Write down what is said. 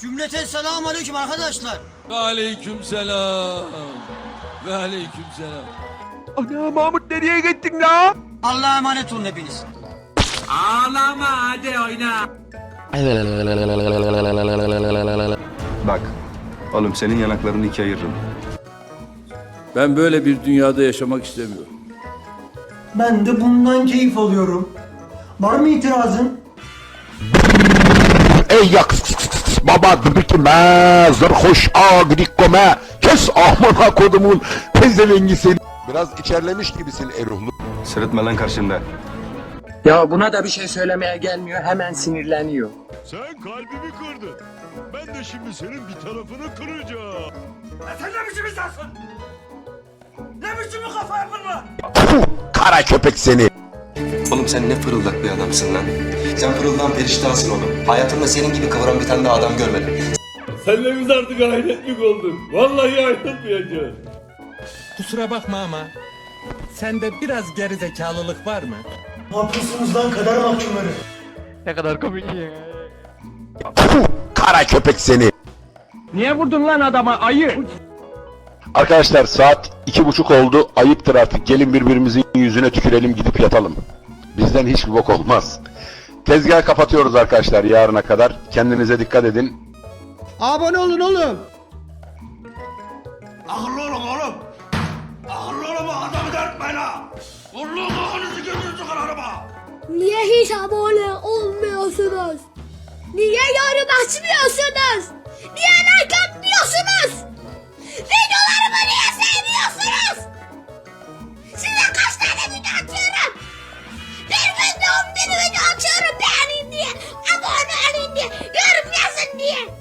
Cümleten selamun aleyküm arkadaşlar. Ve aleyküm selam. Ve aleyküm selam. Ana Mahmut nereye gittin la? Allah'a emanet olun hepiniz. Bak, oğlum senin yanaklarını ikiye ayırırım. Ben böyle bir dünyada yaşamak istemiyorum. Ben de bundan keyif alıyorum. Var mı itirazın? Ey yak baba dıbıkime zırhoş agrikome kes ahmana kodumun pezevengi seni. Biraz içerlemiş gibisin Eruhlu. Sırıtma lan karşımda. Ya buna da bir şey söylemeye gelmiyor hemen sinirleniyor. Sen kalbimi kırdın. Ben de şimdi senin bir tarafını kıracağım. Puh, kara köpek seni. Oğlum sen ne fırıldak bir adamsın lan. Sen fırıldan periştahsın oğlum. Hayatımda senin gibi kıvıran bir tane daha adam görmedim. Senle biz artık ahiretlik olduk. Vallahi ayrılmayacağız. Kusura bakma ama sende biraz gerizekalılık var mı? Haklısınız lan kader mahkumları. Puh, kara köpek seni. Niye vurdun lan adama ayı? Arkadaşlar saat iki buçuk oldu. Ayıptır artık. Gelin birbirimizin yüzüne tükürelim gidip yatalım. Bizden hiçbir bok olmaz. Tezgah kapatıyoruz arkadaşlar yarına kadar. Kendinize dikkat edin. Abone olun oğlum. Akıllı olun oğlum. Akıllı olun bak adamı dertmeyin ha. Vurluğun kafanızı gözünüzü kırarım Niye hiç abone olmuyorsunuz? Niye yorum açmıyorsunuz?